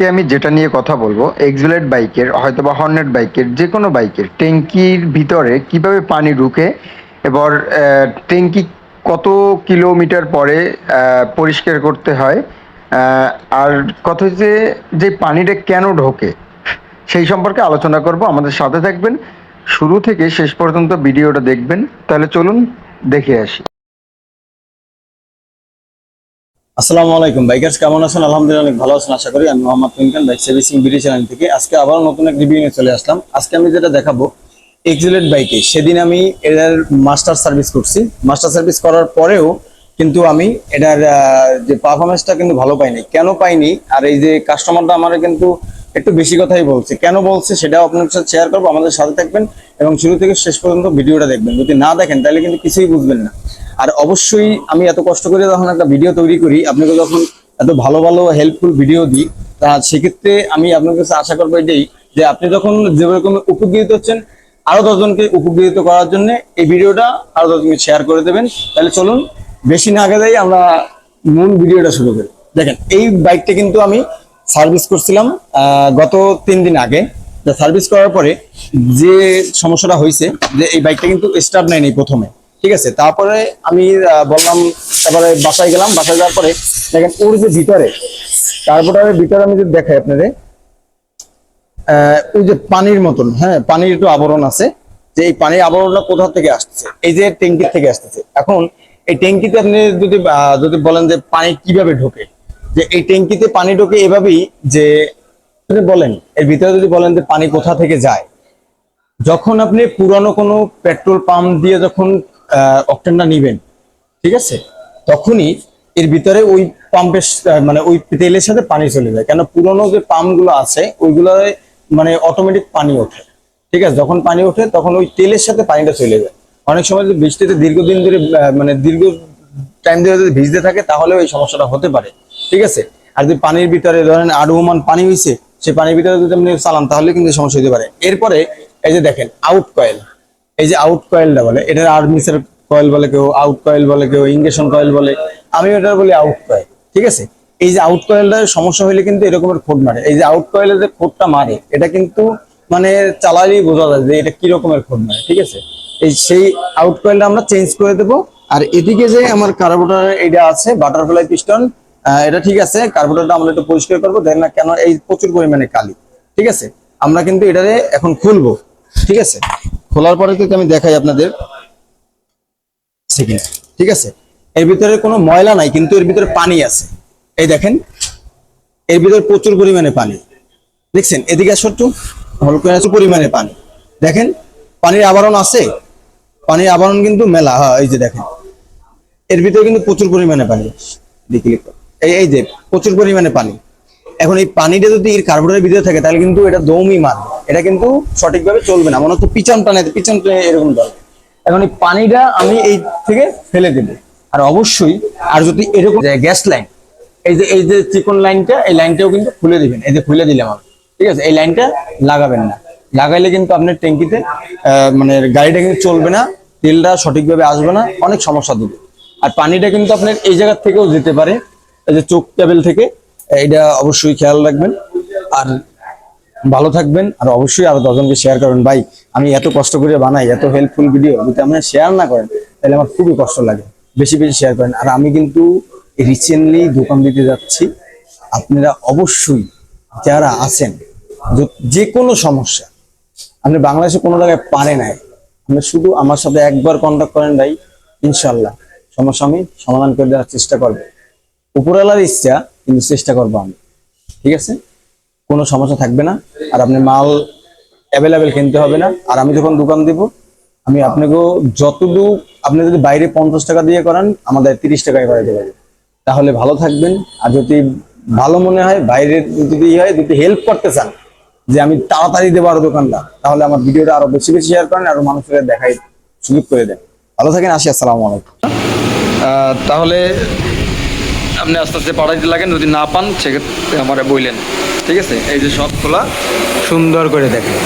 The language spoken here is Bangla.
আজকে আমি যেটা নিয়ে কথা বলব এক্সেলেট বাইকের হয়তো বা হর্নেট বাইকের যে কোনো বাইকের ট্যাঙ্কির ভিতরে কীভাবে পানি ঢুকে এবার ট্যাঙ্কি কত কিলোমিটার পরে পরিষ্কার করতে হয় আর কথা হচ্ছে যে পানিটা কেন ঢোকে, সেই সম্পর্কে আলোচনা করব। আমাদের সাথে থাকবেন, শুরু থেকে শেষ পর্যন্ত ভিডিওটা দেখবেন। তাহলে চলুন, দেখে আসি। আসসালামু আলাইকুম বাইকার্স, কেমন আছেন? আলহামদুলিল্লাহ অনেক ভালো আছেন, আশা করি। আমি মোহাম্মদ তুইনকান বাইক সার্ভিসিং ভিডিও চ্যানেল থেকে। আজকে আবার নতুন এক রিভিউ নিয়ে চলে আসলাম। আজকে আমি যেটা দেখাবো এক্সিলেট বাইকে। সেদিন আমি এটার মাস্টার সার্ভিস করছি। মাস্টার সার্ভিস করার পরেও কিন্তু আমি এটার যে পারফরমেন্সটা কিন্তু ভালো পাইনি। কেন পাইনি? আর এই যে কাস্টমারটা আমার কিন্তু একটু বেশি কথাই বলছে। কেন বলছে সেটাও আপনার সাথে শেয়ার করব, আমাদের সাথে থাকবেন এবং শুরু থেকে শেষ পর্যন্ত ভিডিওটা দেখবেন। যদি না দেখেন, তাহলে কিন্তু কিছুই বুঝবেন না। আর অবশ্যই আমি এত কষ্ট করে যখন একটা ভিডিও তৈরি করি, আপনাকে যখন এত ভালো ভালো হেল্পফুল ভিডিও দিই, তা সেক্ষেত্রে আমি আপনার কাছে আশা করব এটাই যে আপনি যখন যেরকম উপকৃত হচ্ছেন, আরও দশজনকে উপকৃত করার জন্য এই ভিডিওটা আরও দশজনকে শেয়ার করে দেবেন। তাহলে চলুন, বেশি না আগে যাই আমরা মূল ভিডিওটা শুরু করি। দেখেন, এই বাইকটা কিন্তু আমি সার্ভিস করছিলাম গত তিন দিন আগে। সার্ভিস করার পরে যে সমস্যাটা হয়েছে, যে এই বাইকটা কিন্তু স্টার্ট নেয়নি প্রথমে। ঠিক আছে, তারপরে আমি বললাম, তারপরে বাসায় গেলাম, বাসায় যাওয়ার পরে দেখেন ওর যে ভিতরে কার্বোটারের ভিতরে আমি যদি দেখাই আপনাদের ওই যে পানির মতন হ্যাঁ পানির একটু আবরণ আছে, যে এই পানির আবরণটা কোথা থেকে আসছে এই যে ট্যাঙ্কির থেকে আসতেছে। এখন এই ট্যাঙ্কিতে আপনি যদি যদি বলেন যে পানি কীভাবে ঢোকে, যে এই ট্যাঙ্কিতে পানি ঢোকে এভাবেই যে বলেন, এর ভিতরে যদি বলেন যে পানি কোথা থেকে যায়, যখন আপনি পুরানো কোনো পেট্রোল পাম্প দিয়ে যখন অকটেনটা নিবেন, ঠিক আছে? তখনই এর ভিতরে ওই পাম্পের মানে ওই তেলের সাথে পানি চলে যায়। কেন পুরনো যে পাম্পগুলো আছে ওইগুলো মানে অটোমেটিক পানি ওঠে, ঠিক আছে? যখন পানি ওঠে, তখন ওই তেলের সাথে পানিটা চলে যায়। অনেক সময় যদি বৃষ্টিতে দীর্ঘদিন ধরে মানে দীর্ঘ টাইম ধরে যদি ভিজতে থাকে, তাহলেও এই সমস্যাটা হতে পারে, ঠিক আছে? আর যদি পানির ভিতরে ধরেন আড়ুমান পানি হয়েছে সেই পানির ভিতরে যদি আপনি চালান, তাহলে কিন্তু সমস্যা হতে পারে। এরপরে এই যে দেখেন আউট কয়েল এই যে আউট কয়েলটা বলে, এটার আর্মিসের কয়েল বলে কেউ আউট কয়েল বলে কেউ ইঞ্জেকশন কয়েল বলে, আমি এটা বলি আউট কয়েল ঠিক আছে? এই যে আউট কয়েলটার সমস্যা হলে কিন্তু এরকমের খোট মারে। এই যে আউট কয়েলের যে খোটটা মারে, এটা কিন্তু মানে চালালেই বোঝা যায় যে এটা কি রকমের খোট মারে, ঠিক আছে? এই সেই আউট কয়েলটা আমরা চেঞ্জ করে দেবো। আর এদিকে যে আমার কার্বোটার এটা আছে বাটারফ্লাই পিস্টন এটা ঠিক আছে কার্বোটারটা আমরা একটু পরিষ্কার করব দেখেন না কেন এই প্রচুর পরিমাণে কালি, ঠিক আছে? আমরা কিন্তু এটারে এখন খুলবো, ঠিক আছে? খোলার পরে যদি আমি দেখাই আপনাদের। ঠিক আছে? এর ভিতরে কোনো ময়লা নাই, কিন্তু এর ভিতরে পানি আছে। এই দেখেন, এর ভিতরে প্রচুর পরিমাণে পানি। দেখছেন? এদিকে একটু। হলকো পরিমাণে পানি। দেখেন, পানির আবরণ আছে। পানির আবরণ কিন্তু মেলা। হ্যাঁ এই যে দেখেন। এর ভিতরে কিন্তু প্রচুর পরিমাণে পানি। এই যে, প্রচুর পরিমাণে পানি। এখন এই পানিটা যদি এর কার্বোরের ভিতরে থাকে, তাহলে কিন্তু এটা দমই মারবে এটা কিন্তু সঠিকভাবে চলবে না। মনে হচ্ছে পিছন টানে পিছন টানে এরকম চলে এখন এই পানিটা আমি এই থেকে ফেলে দেবো। আর অবশ্যই, আর যদি এরকম গ্যাস লাইন, এই যে এই যে চিকন লাইনটা, এই লাইনটাও কিন্তু খুলে দিবেন। এই যে খুলে দিলাম আমি। ঠিক আছে? এই লাইনটা লাগাবেন না। লাগাইলে কিন্তু আপনার ট্যাঙ্কিতে মানে গাড়িটা কিন্তু চলবে না, তেলটা সঠিকভাবে আসবে না, অনেক সমস্যা দেবে আর পানিটা কিন্তু আপনার এই জায়গার থেকেও যেতে পারে। এই যে চোখ টেবিল থেকে এইটা অবশ্যই খেয়াল রাখবেন। আর ভালো থাকবেন, আর অবশ্যই আরও দশজনকে শেয়ার করবেন। ভাই, আমি এত কষ্ট করে বানাই, এত হেল্পফুল ভিডিও যদি আপনারা শেয়ার না করেন, তাহলে আমার খুবই কষ্ট লাগে। বেশি বেশি শেয়ার করেন। আর আমি কিন্তু রিসেন্টলি দোকান দিতে যাচ্ছি। আপনারা অবশ্যই যারা আছেন, যে কোনো সমস্যা, আপনি বাংলাদেশে কোনো জায়গায় পারে নাই, আপনি শুধু আমার সাথে একবার কন্ট্যাক্ট করেন ভাই ইনশাল্লাহ সমস্যা আমি সমাধান করে দেওয়ার চেষ্টা করব। উপরওয়ালার ইচ্ছা কিন্তু চেষ্টা করব আমি। ঠিক আছে? কোনো সমস্যা থাকবে না। আর আপনি মাল অ্যাভেলেবেল কিনতে হবে না। আর আমি যখন দোকান দিব, আমি আপনাকেও যতটুকু আপনি যদি বাইরে পঞ্চাশ টাকা দিয়ে করান, আমাদের তিরিশ টাকায় করে দেবেন। তাহলে ভালো থাকবেন। আর যদি ভালো মনে হয়, বাইরে যদি ই হয়, যদি হেল্প করতে চান, যে আমি তাড়াতাড়ি দেবো আরও দোকানটা, তাহলে আমার ভিডিওটা আরও বেশি বেশি শেয়ার করেন, আরও মানুষের দেখাই সুযোগ করে দেন। ভালো থাকেন, আসি, আসসালামু আলাইকুম। তাহলে আপনি আস্তে আস্তে পাঠাইতে লাগেন, যদি না পান, সেক্ষেত্রে আমার বইলেন। ঠিক আছে? এই যে সব খোলা। সুন্দর করে দেখেন।